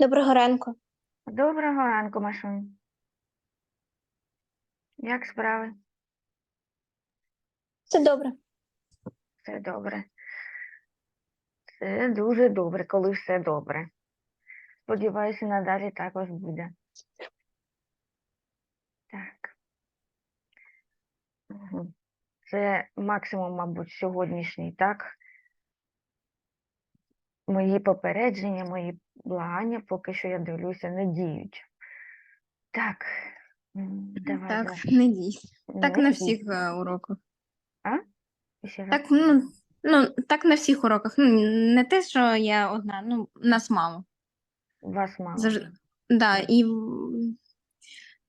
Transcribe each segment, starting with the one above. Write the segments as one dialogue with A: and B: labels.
A: Доброго ранку.
B: Доброго ранку, Машунь. Як справи?
A: Все добре.
B: Все добре. Це дуже добре, коли все добре. Сподіваюся, надалі також буде. Так. Це максимум, мабуть, сьогоднішній, так? Мої попередження, мої благання, поки що я дивлюся, не діють. Так. Давай,
C: Так,
B: давай.
C: не дійсно. Так
B: Не
C: на
B: дій.
C: всіх е, уроках.
B: Ще раз.
C: Так, ну, ну, так на всіх уроках. Ну, не те, що я одна, ну, нас мало.
B: Вас мало.
C: Завжди. Да, и в,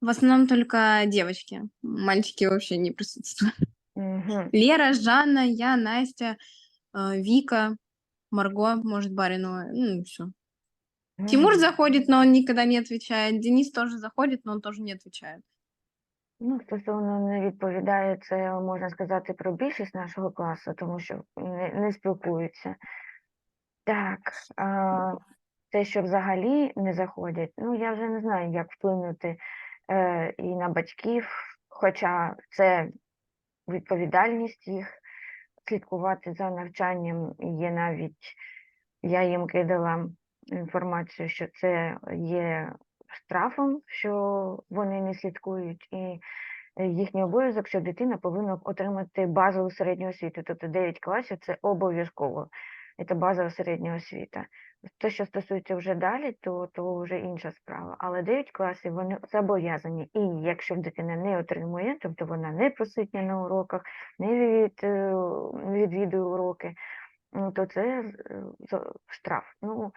C: в основном только девочки. Мальчики вообще не присутствуют.
B: Мгм.
C: Лера, Жанна, я, Настя, э, Вика, Марго, может, Баринова, ну, и все. Тимур заходит, но он никогда не отвечает. Денис тоже заходит, но он тоже не отвечает.
B: Ну, стосовно не відповідає, це можна сказати про більшість нашого класу, тому що не, не спілкуються. Так, а, те, що взагалі не заходять, ну я вже не знаю, як вплинути е, і на батьків, хоча це відповідальність їх слідкувати за навчанням. Є навіть, я їм кидала інформацію, що це є штрафом, що вони не слідкують, і їхній обов'язок, що дитина повинна отримати базову середню освіту, тобто 9 класів це обов'язково. Це базова середня освіта. Те, що стосується вже далі, то, то вже інша справа. Але 9 класів вони зобов'язані. І якщо дитина не отримує, тобто вона не присутня на уроках, не від, е, відвідує уроки, ну, то це е, штраф. Ну,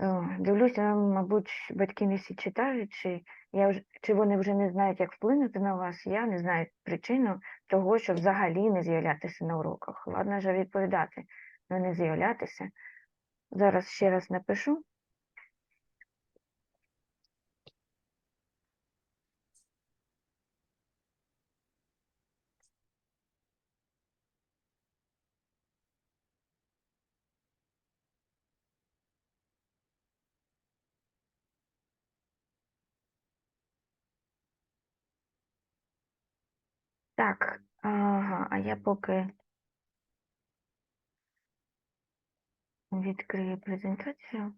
B: е, дивлюся, мабуть, батьки не всі читають, чи, я вже, чи вони вже не знають, як вплинути на вас. Я не знаю причину того, щоб взагалі не з'являтися на уроках. Ладно вже відповідати, але не з'являтися. Зараз ще раз напишу. Так, ага, а я поки відкрию презентацію.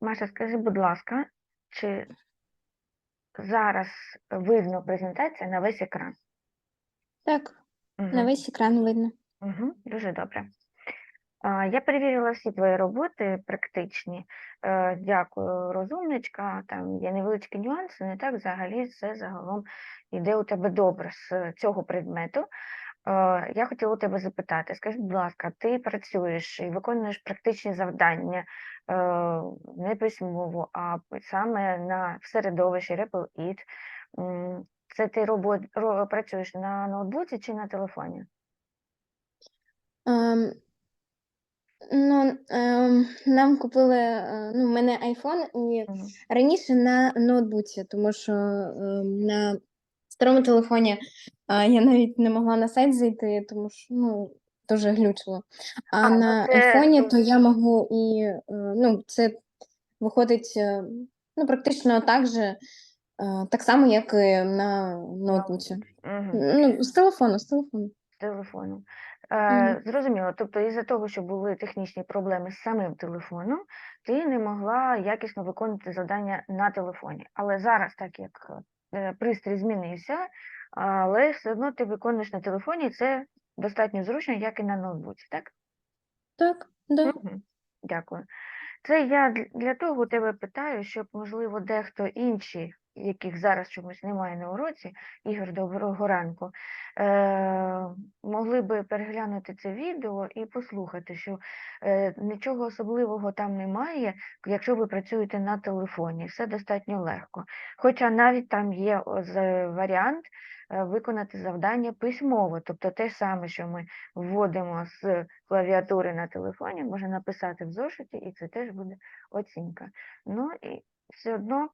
B: Маша, скажи, будь ласка, чи зараз видно презентація на весь екран?
A: Так, на весь екран видно.
B: Угу, дуже добре. Я перевірила всі твої роботи практичні. Е, Дякую, розумничка. Там є невеличкі нюанси, не так взагалі все загалом йде у тебе добре з цього предмету. Е, Я хотіла тебе запитати, скажи, будь ласка, ти працюєш і виконуєш практичні завдання е, не письмово, а саме на в середовищі Ripple It. Це ти робот, працюєш на ноутбуці чи на телефоні?
A: Ем, ну, ем, нам купили, е, ну, в мене iPhone і
B: Мгм.
A: раніше на ноутбуці, тому що ем, на старому телефоні е, я навіть не могла на сайт зайти, тому що ну, дуже глючило. А,
B: А, ну
A: на
B: це
A: айфоні
B: то-
A: то я можу і е, ну, це виходить е, ну, практично так же, е, так само, як і на ноутбуці.
B: Мгм.
A: Ну, з телефону, з телефону.
B: з телефону. Е, зрозуміло, тобто із-за того, що були технічні проблеми з самим телефоном, ти не могла якісно виконувати завдання на телефоні. Але зараз, так як е, пристрій змінився, але все одно ти виконуєш на телефоні, і це достатньо зручно, як і на ноутбуці, так?
A: Так, да.
B: Мгм. Дякую. Це я для того у тебе питаю, щоб, можливо, дехто інші, яких зараз чомусь немає на уроці, Ігор, доброго ранку, е- могли би переглянути це відео і послухати, що е- нічого особливого там немає, якщо ви працюєте на телефоні, все достатньо легко. Хоча навіть там є варіант е, виконати завдання письмово, тобто те саме, що ми вводимо з клавіатури на телефоні, можна написати в зошиті, і це теж буде оцінка. Ну і все одно,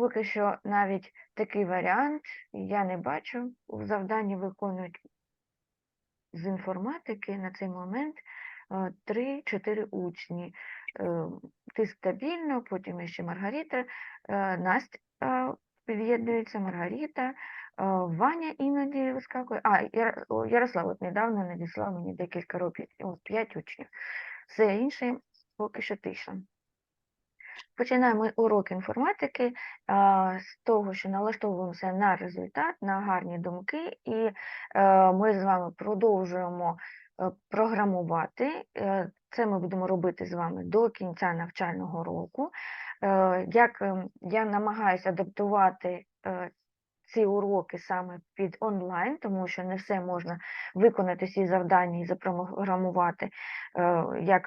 B: поки що навіть такий варіант я не бачу. В завданні виконують з інформатики на цей момент 3-4 учні. Е, Ти стабільно, потім ще Маргарита, е, Настя е, під'єднується, Маргарита, е, Ваня іноді вискакує. А, Ярослав от недавно надіслав мені декілька років, о, 5 учнів. Все інше поки що тиша. Починаємо урок інформатики з того, що налаштовуємося на результат, на гарні думки, і е, ми з вами продовжуємо е, програмувати. Е, Це ми будемо робити з вами до кінця навчального року. Як ем, я намагаюся адаптувати ці уроки саме під онлайн, тому що не все можна виконати всі завдання і запрограмувати, е, як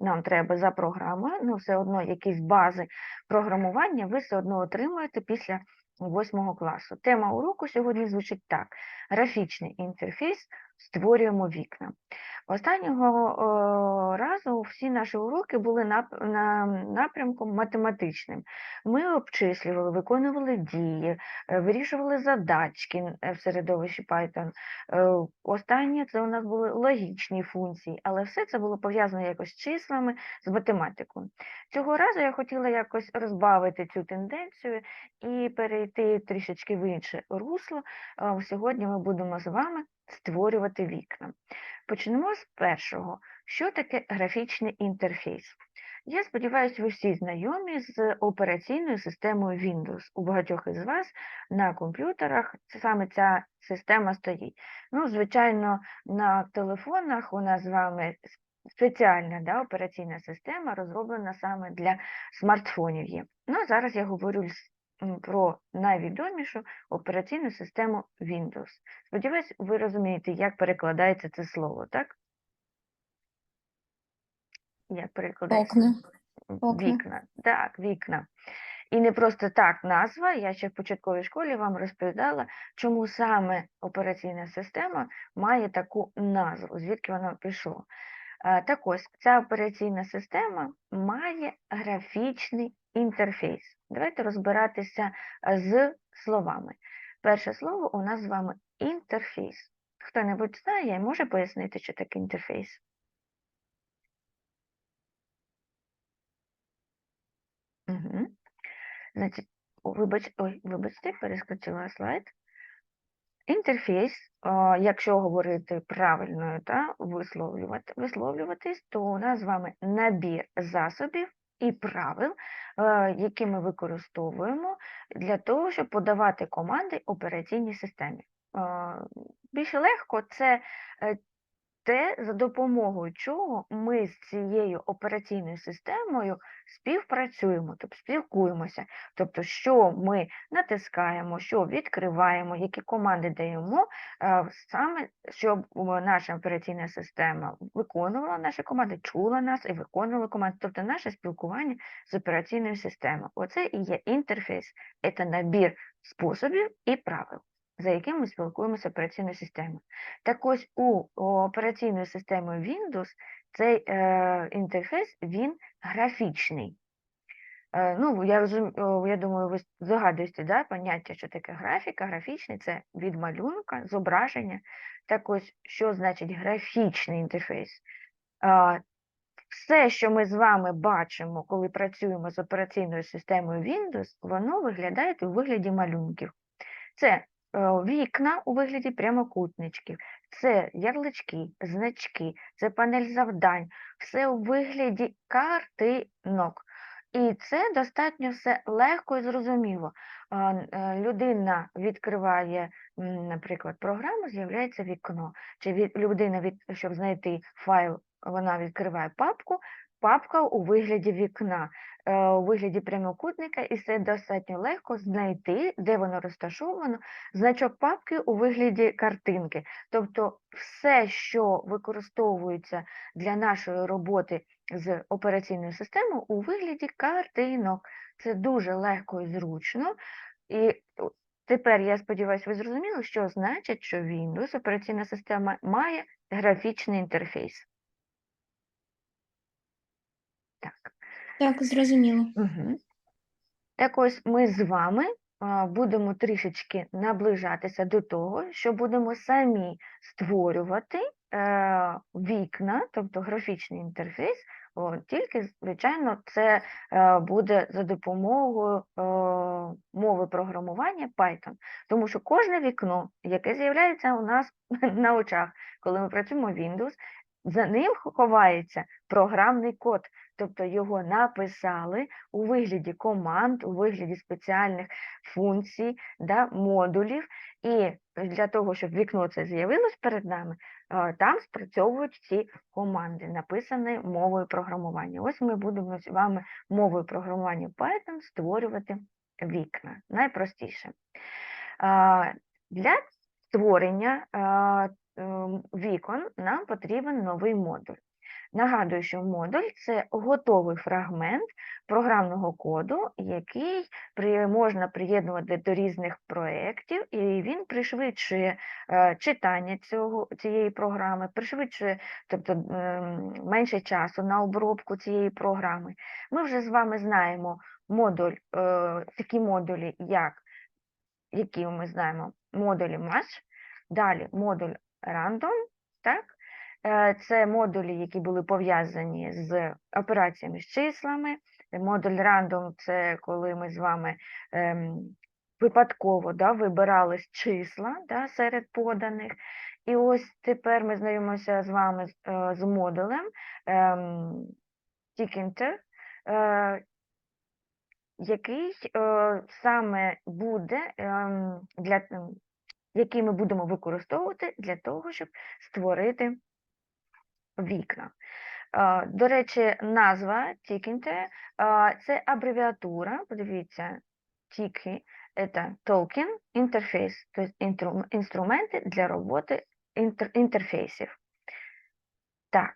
B: нам треба за програмою, але все одно якісь бази програмування ви все одно отримуєте після восьмого класу. Тема уроку сьогодні звучить так: графічний інтерфейс створюємо вікна. Останнього разу всі наші уроки були на напрямком математичним. Ми обчислювали, виконували дії, е, вирішували задачки е, в середовищі Python. Е, Останнє це у нас були логічні функції, але все це було пов'язано якось з числами, з математикою. Цього разу я хотіла якось розбавити цю тенденцію і перейти трішечки в інше русло. Сьогодні ми будемо з вами створювати вікна. Почнемо з першого. Що таке графічний інтерфейс? Я сподіваюся, ви всі знайомі з операційною системою Windows. У багатьох із вас на комп'ютерах саме ця система стоїть. Ну, звичайно, на телефонах у нас з вами спеціальна да, операційна система, розроблена саме для смартфонів є. Ну, зараз я говорю про найвідомішу операційну систему Windows. Сподіваюсь, ви розумієте, як перекладається це слово, так? Як перекладається?
A: Окна. Окна.
B: Вікна. Так, вікна. І не просто так назва. Я ще в початковій школі вам розповідала, чому саме операційна система має таку назву, звідки вона пішло. Е, Так ось, ця операційна система має графічний інтерфейс. Давайте розбиратися е, з словами. Перше слово у нас з вами інтерфейс. Хто-небудь знає, може пояснити, що таке інтерфейс? Угу. Значить, вибач, ой, вибачте, перескочила слайд. Інтерфейс, якщо говорити правильно та висловлювати, висловлюватись, то у нас з вами набір засобів і правил, е, які ми використовуємо для того, щоб подавати команди операційній системі. А, Більш легко це е, те, за допомогою чого ми з цією операційною системою співпрацюємо, тобто спілкуємося. Тобто, що ми натискаємо, що відкриваємо, які команди даємо, е, саме щоб е, наша операційна система виконувала наші команди, чула нас і виконувала команди, тобто наше спілкування з операційною системою. Оце і є інтерфейс, це набір способів і правил. За яким ми спілкуємося операційною системою. Так ось у операційної системи Windows цей е, інтерфейс він графічний. Е, ну, я, розум, я думаю, ви здогадуєте, да, поняття, що таке графіка. Графічний це від малюнка, зображення. Так ось, що значить графічний інтерфейс? Е, все, що ми з вами бачимо, коли працюємо з операційною системою Windows, воно виглядає у вигляді малюнків. Це вікна у вигляді прямокутничків, це ярлички, значки, це панель завдань, все у вигляді картинок. І це достатньо все легко і зрозуміло. Е, Людина відкриває, наприклад, програму, з'являється вікно. Чи людина, щоб знайти файл, вона відкриває папку, папка у вигляді вікна, е, у вигляді прямокутника, і це достатньо легко знайти, де воно розташовано, значок папки у вигляді картинки. Тобто все, що використовується для нашої роботи з операційною системою у вигляді картинок. Це дуже легко і зручно. І тепер я сподіваюся, ви зрозуміли, що значить, що Windows операційна система має графічний інтерфейс. Так.
A: Зрозуміло.
B: Угу. Так ось ми з вами будемо трішечки наближатися до того, що будемо самі створювати е, вікна, тобто графічний інтерфейс, тільки, звичайно, це е, буде за допомогою е, мови програмування Python. Тому що кожне вікно, яке з'являється у нас на очах, коли ми працюємо Windows, за ним ховається програмний код, тобто його написали у вигляді команд, у вигляді спеціальних функцій, да, модулів. І для того, щоб вікно це з'явилось перед нами, е, там спрацьовують ці команди, написані мовою програмування. Ось ми будемо з вами мовою програмування Python створювати вікна. Найпростіше. Для створення ем, вікон нам потрібен новий модуль. Нагадую, що модуль це готовий фрагмент програмного коду, який можна приєднувати до різних проєктів, і він пришвидшує е, читання цього, цієї програми, пришвидшує тобто, менше часу на обробку цієї програми. Ми вже з вами знаємо модуль, е, такі модулі, як які ми знаємо, модулі match, далі модуль random, так? Е, Це модулі, які були пов'язані з операціями з числами. Модуль random – це коли ми з вами ем, випадково да, вибирали з числа да, серед поданих. І ось тепер ми знайомимося з вами з, е, модулем ем, Tkinter, е, який саме буде ем, для який ми будемо використовувати для того, щоб створити вікна. До речі, назва Tkinter – це абревіатура, подивіться, Tiki – це Token Interface, тобто інструменти для роботи інтерфейсів. Так,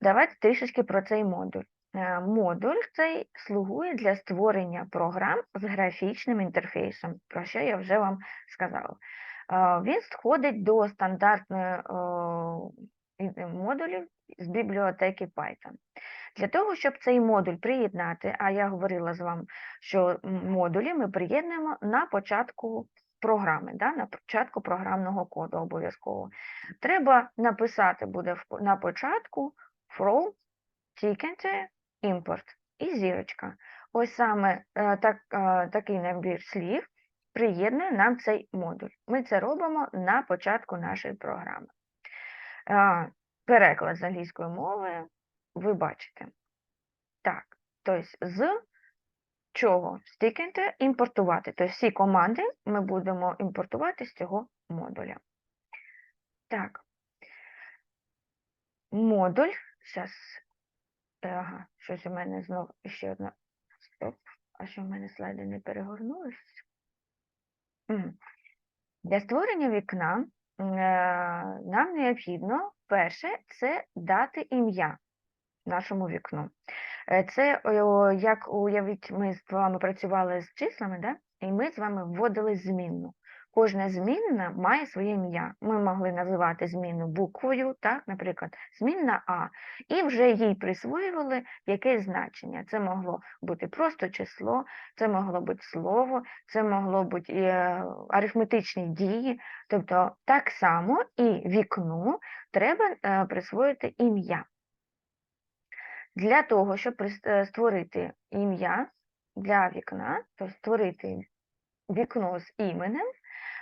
B: давайте трішечки про цей модуль. Е, Модуль цей слугує для створення програм з графічним інтерфейсом, про що я вже вам сказала. Е, Він входить до стандартної е, модулів з бібліотеки Python. Для того, щоб цей модуль приєднати, а я говорила з вами, що модулі ми приєднуємо на початку програми, да, на початку програмного коду обов'язково. Треба написати буде на початку from tkinter import і зірочка. Ось саме е, так, е, такий набір слів приєднує нам цей модуль. Ми це робимо на початку нашої програми. Переклад з англійської мови ви бачите. Так, тобто з чого? Tkinter імпортувати. Тобто всі команди ми будемо імпортувати з цього модуля. Так. Модуль. Зараз. Ага, щось у мене знов ще одна. Стоп. А що в мене слайди не перегорнулись? Для створення вікна нам необхідно перше це дати ім'я нашому вікну. Е, Це як уявіть, ми з вами працювали з числами, да? і ми з вами вводили змінну. Кожна змінна має своє ім'я. Ми могли називати змінну буквою, так, наприклад, змінна А, і вже їй присвоювали якесь значення. Це могло бути просто число, це могло бути слово, це могло бути е, арифметичні дії. Тобто так само і вікну треба е, присвоїти ім'я. Для того, щоб е, створити ім'я для вікна, то створити вікно з іменем,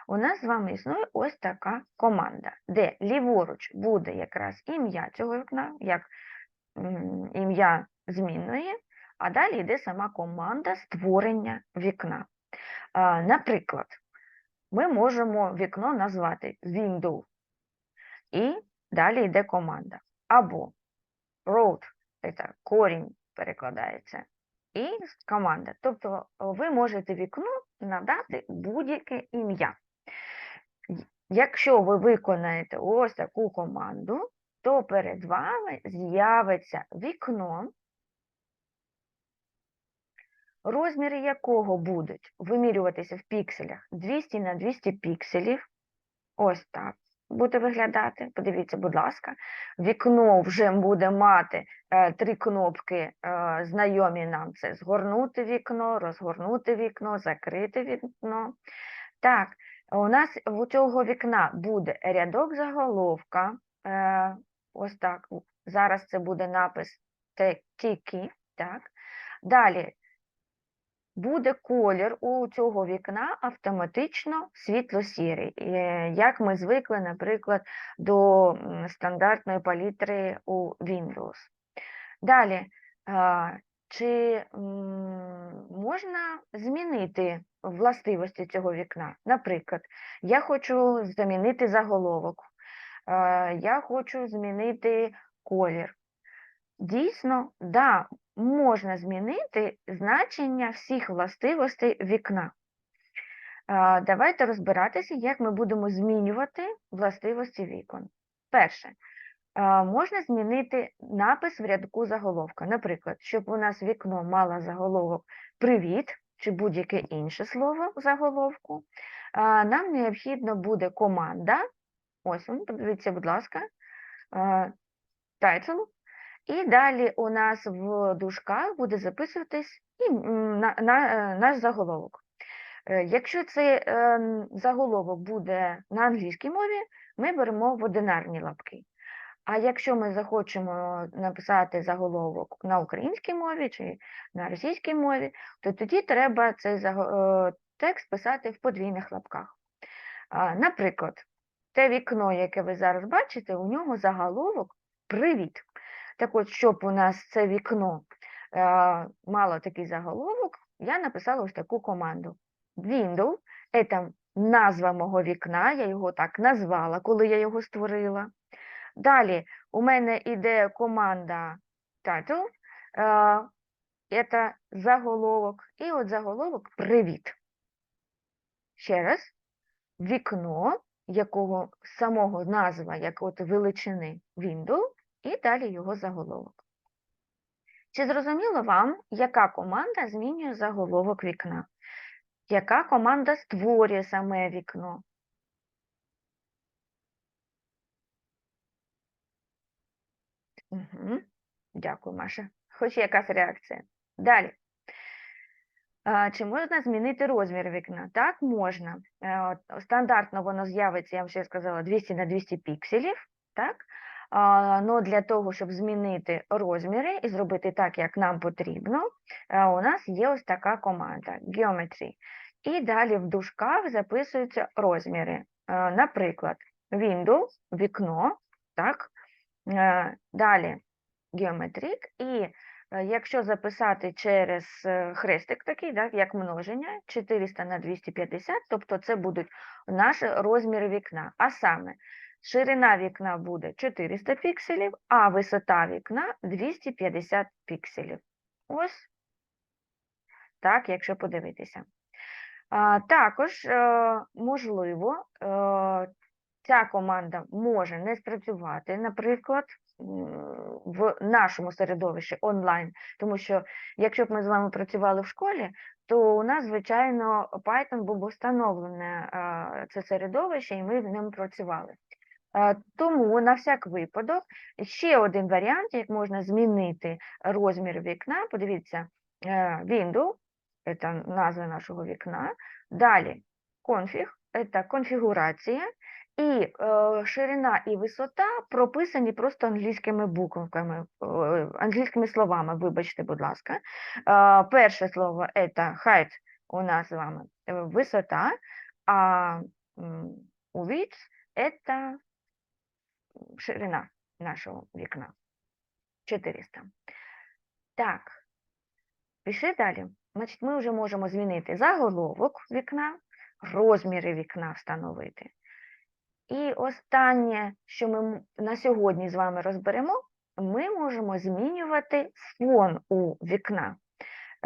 B: у нас з вами існує ось така команда, де ліворуч буде якраз ім'я цього вікна, як ім'я змінної, а далі йде сама команда створення вікна. Наприклад, ми можемо вікно назвати Window, і далі йде команда. Або road, це корінь перекладається, і команда. Тобто ви можете вікну надати будь-яке ім'я. Якщо ви виконаєте ось таку команду, то перед вами з'явиться вікно, розміри якого будуть вимірюватися в пікселях 200 на 200 пікселів. Ось так буде виглядати. Подивіться, будь ласка, вікно вже буде мати е, три кнопки, е, знайомі нам це згорнути вікно, розгорнути вікно, закрити вікно. Так, У нас у цього вікна буде рядок заголовка. Е, ось так. Зараз це буде напис тільки. Так. Далі буде колір у цього вікна автоматично світло-сірий, е, як ми звикли, наприклад, до стандартної палітри у Windows. Далі, а, чи можна змінити властивості цього вікна? Наприклад, я хочу замінити заголовок, е, я хочу змінити колір. Дійсно, да, можна змінити значення всіх властивостей вікна. Давайте розбиратися, як ми будемо змінювати властивості вікон. Перше, можна змінити напис в рядку заголовка. Наприклад, щоб у нас вікно мало заголовок Привіт чи будь-яке інше слово в заголовку, нам необхідно буде команда. Ось подивіться, будь ласка, title, і далі у нас в дужках буде записуватись і, на, на, е, наш заголовок. Е, Якщо цей е, заголовок буде на англійській мові, ми беремо в одинарні лапки. А якщо ми захочемо написати заголовок на українській мові чи на російській мові, то тоді треба цей е, текст писати в подвійних лапках. Наприклад, те вікно, яке ви зараз бачите, у ньому заголовок Привіт. Так от, щоб у нас це вікно е, мало такий заголовок, я написала ось таку команду. Window – це назва мого вікна, я його так назвала, коли я його створила. Далі у мене йде команда title, це заголовок, і от заголовок Привіт. Ще раз, вікно, якого самого назва, як от величини window, і далі його заголовок. Чи зрозуміло вам, яка команда змінює заголовок вікна? Яка команда створює саме вікно? Угу. Дякую, Маша. Хоч якась реакція. Далі. Чи можна змінити розмір вікна? Так, можна. Е, Стандартно воно з'явиться, я вам ще сказала, 200 на 200 пікселів. Так? Но для того, щоб змінити розміри і зробити так, як нам потрібно, е, у нас є ось така команда Geometry. І далі в дужках записуються розміри. Е, Наприклад, window, вікно, так? Е, Далі Geometric. І е, якщо записати через е, хрестик такий, так, як множення, 400 на 250, тобто це будуть наші розміри вікна. А саме, ширина вікна буде 400 пікселів, а висота вікна 250 пікселів. Ось так, якщо подивитися. Також, можливо, ця команда може не спрацювати, наприклад, в нашому середовищі онлайн, тому що якщо б ми з вами працювали в школі, то у нас, звичайно, Python був встановлене це середовище, і ми в ньому працювали. Тому на всяк випадок ще один варіант, як можна змінити розмір вікна. Подивіться, е, window, це назва нашого вікна. Далі конфіг, це конфігурація. І е, ширина і висота прописані просто англійськими буквами, е, англійськими словами, вибачте, будь ласка. Е, перше слово це height у нас з вами висота, а width це ширина нашого вікна. 400. Так, пішли далі. Значить, ми вже можемо змінити заголовок вікна, розміри вікна встановити. І останнє, що ми на сьогодні з вами розберемо, ми можемо змінювати фон у вікна.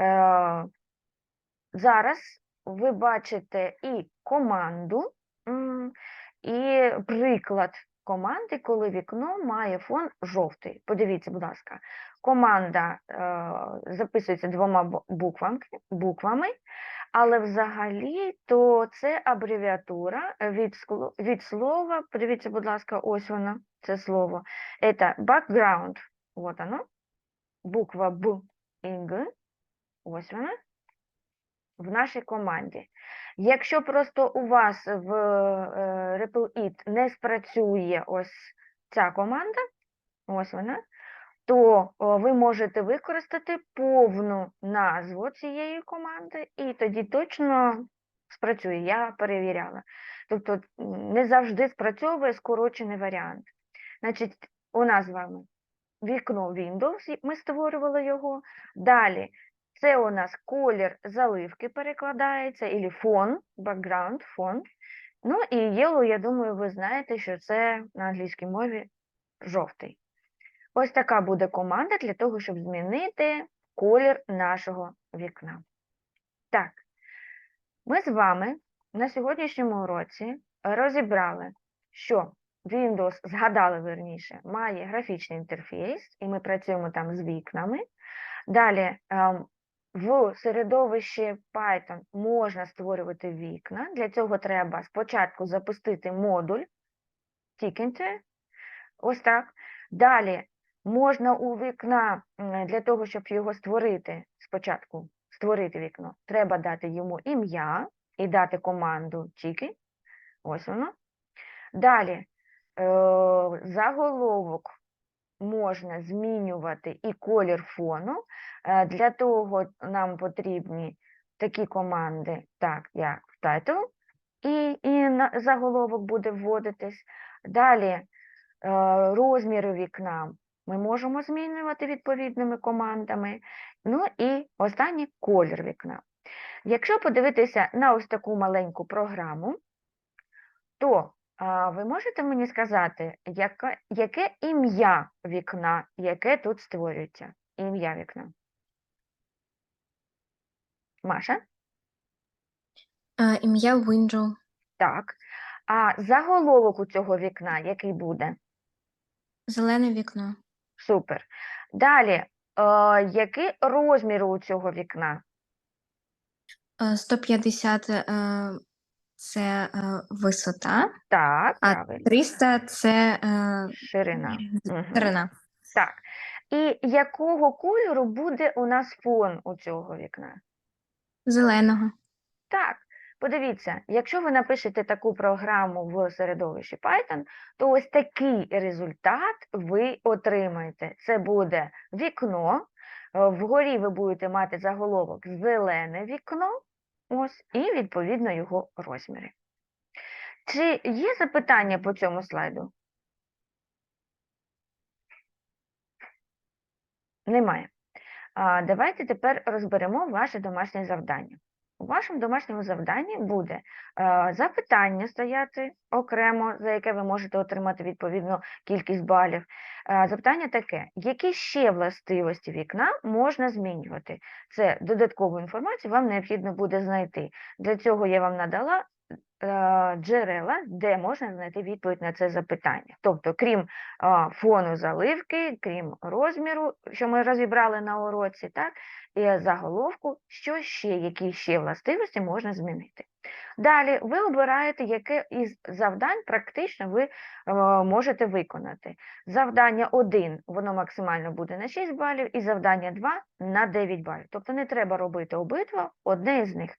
B: Е, зараз ви бачите і команду, і приклад команди, коли вікно має фон жовтий. Подивіться, будь ласка, команда е, записується двома буквами, буквами, але взагалі то це абревіатура від, від слова, подивіться, будь ласка, ось вона, це слово. Це background, вот оно, буква Б і ось вона, в нашій команді. Якщо просто у вас в е, Ripple It не спрацює ось ця команда, ось вона, то ви можете використати повну назву цієї команди, і тоді точно спрацює. Я перевіряла. Тобто не завжди спрацьовує скорочений варіант. Значить, у нас з вами вікно Windows, ми створювали його. Далі це у нас колір заливки перекладається, і фон, background, фон. Ну і yellow, я думаю, ви знаєте, що це на англійській мові жовтий. Ось така буде команда для того, щоб змінити колір нашого вікна. Так, ми з вами на сьогоднішньому уроці розібрали, що Windows, згадали верніше, має графічний інтерфейс, і ми працюємо там з вікнами. Далі ем, в середовищі Python можна створювати вікна. Для цього треба спочатку запустити модуль Tkinter. Ось так. Далі можна у вікна, для того, щоб його створити, спочатку створити вікно, треба дати йому ім'я і дати команду Tiki. Ось воно. Далі е, заголовок можна змінювати і колір фону. Е, Для того нам потрібні такі команди, так як в title, і, і заголовок буде вводитись. Далі е, розміри вікна ми можемо змінювати відповідними командами. Ну і останнє колір вікна. Якщо подивитися на ось таку маленьку програму, то а, ви можете мені сказати, яке, яке ім'я вікна, яке тут створюється? Ім'я вікна. Маша?
A: Ім'я Window.
B: Так. А заголовок у цього вікна який буде?
A: Зелене вікно.
B: Супер. Далі, е, який розмір у цього вікна?
A: Е, 150 е, це е, висота,
B: Так,
A: а
B: правильно.
A: 300 це е,
B: Ширина. Мгм.
A: ширина.
B: Так. І якого кольору буде у нас фон у цього вікна?
A: Зеленого.
B: Так, подивіться, якщо ви напишете таку програму в середовищі Python, то ось такий результат ви отримаєте. Це буде вікно, е, вгорі ви будете мати заголовок зелене вікно, ось, і відповідно його розміри. Чи є запитання по цьому слайду? Немає. Давайте тепер розберемо ваше домашнє завдання. У вашому домашньому завданні буде е, запитання стояти окремо, за яке ви можете отримати відповідну кількість балів. Е, запитання таке: які ще властивості вікна можна змінювати? Це додаткову інформацію вам необхідно буде знайти. Для цього я вам надала джерела, де можна знайти відповідь на це запитання. Тобто, крім фону заливки, крім розміру, що ми розібрали на уроці, так, і заголовку, що ще, які ще властивості можна змінити. Далі ви обираєте, яке із завдань практично ви е, можете виконати. Завдання 1, воно максимально буде на 6 балів, і завдання 2 на 9 балів. Тобто не треба робити обидва, одне із них.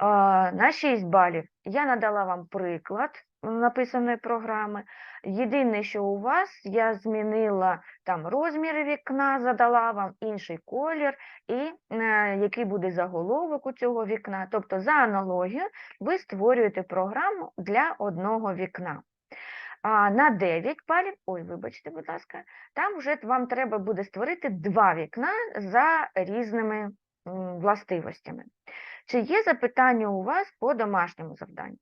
B: На 6 балів я надала вам приклад написаної програми. Єдине, що у вас я змінила там розміри вікна, задала вам інший колір, і е, який буде заголовок у цього вікна. Тобто, за аналогією, ви створюєте програму для одного вікна. А на 9 балів, ой, вибачте, будь ласка, там вже вам треба буде створити два вікна за різними властивостями. Чи є запитання у вас по домашньому завданню?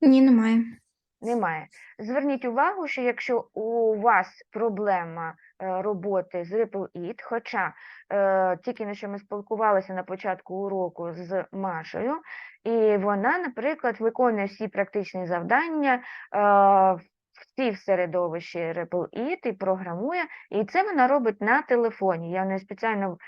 A: Ні, немає.
B: Немає. Зверніть увагу, що якщо у вас проблема е, роботи з Ripple It, хоча е, тільки на що ми спілкувалися на початку уроку з Машею, і вона, наприклад, виконує всі практичні завдання е, в сів в середовище REPL-IT і програмує, і це вона робить на телефоні. Я не спеціально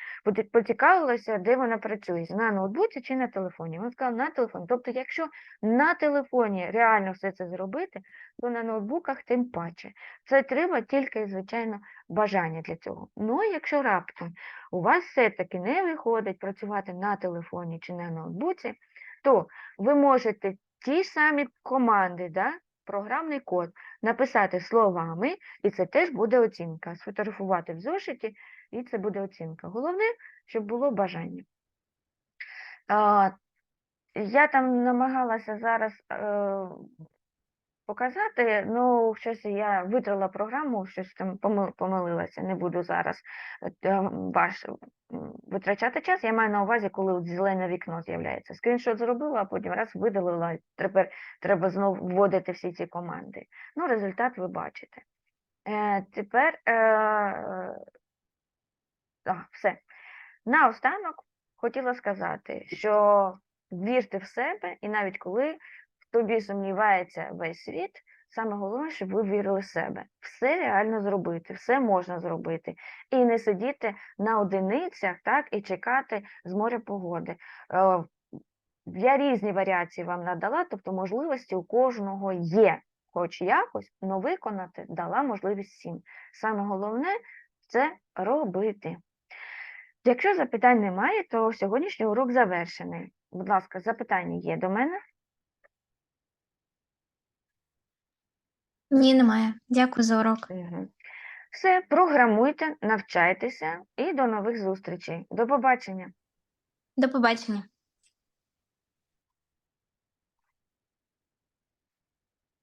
B: поцікавилася, де вона працює, на ноутбуці чи на телефоні. Вона сказала на телефоні. Тобто, якщо на телефоні реально все це зробити, то на ноутбуках тим паче. Це треба тільки, звичайно, бажання для цього. Ну, якщо раптом у вас все-таки не виходить працювати на телефоні чи на ноутбуці, то ви можете ті самі команди, да, програмний код написати словами, і це теж буде оцінка. Сфотографувати в зошиті, і це буде оцінка. Головне, щоб було бажання. Я там намагалася зараз е, показати, ну, щось я витрала програму, щось там помилилася, не буду зараз е, ваш витрачати час. Я маю на увазі, коли зелене вікно з'являється. Скріншот зробила, а потім раз видалила, тепер треба знову вводити всі ці команди. Ну, результат ви бачите. Е, тепер е, е, а, все. Наостанок хотіла сказати, що вірте в себе, і навіть коли тобі сумнівається весь світ, саме головне, щоб ви вірили в себе. Все реально зробити, все можна зробити. І не сидіти на одиницях так, і чекати з моря погоди. Е, Я різні варіації вам надала, тобто можливості у кожного є. Хоч якось, але виконати дала можливість всім. Саме головне це робити. Якщо запитань немає, то сьогоднішній урок завершений. Будь ласка, запитання є до мене?
A: Ні, немає. Дякую за урок.
B: Угу. Все, програмуйте, навчайтеся і до нових зустрічей. До побачення.
A: До побачення.